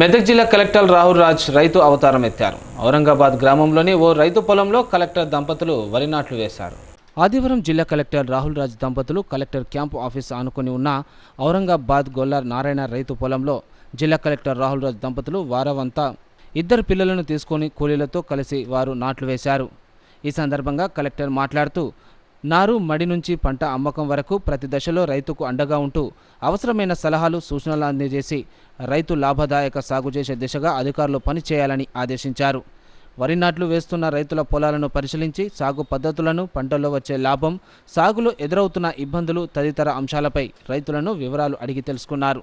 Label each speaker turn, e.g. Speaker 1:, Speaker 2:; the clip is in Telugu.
Speaker 1: మెదక్ జిల్లా కలెక్టర్ రాహుల్ రాజ్ రైతు అవతారం ఎత్తారు. ఔరంగాబాద్ గ్రామంలోని ఓ రైతు పొలంలో కలెక్టర్ దంపతులు వరి నాట్లు వేశారు. ఆదివారం జిల్లా కలెక్టర్ రాహుల్ రాజ్ దంపతులు కలెక్టర్ క్యాంపు ఆఫీస్ ఆనుకొని ఉన్న ఔరంగాబాద్ గొల్లార్ నారాయణ రైతు పొలంలో జిల్లా కలెక్టర్ రాహుల్ రాజ్ దంపతులు వారవంతా ఇద్దరు పిల్లలను తీసుకొని కూలీలతో కలిసి వారు నాట్లు వేశారు. ఈ సందర్భంగా కలెక్టర్ మాట్లాడుతూ నారు మడి నుంచి పంట అమ్మకం వరకు ప్రతి దశలో రైతుకు అండగా ఉంటూ అవసరమైన సలహాలు సూచనలు అందజేసి రైతు లాభదాయక సాగు చేసే దిశగా అధికారులు పనిచేయాలని ఆదేశించారు. వరి నాట్లు వేస్తున్న రైతుల పొలాలను పరిశీలించి సాగు పద్ధతులను పంటల్లో వచ్చే లాభం సాగులో ఎదురవుతున్న ఇబ్బందులు తదితర అంశాలపై రైతులను వివరాలు అడిగి తెలుసుకున్నారు.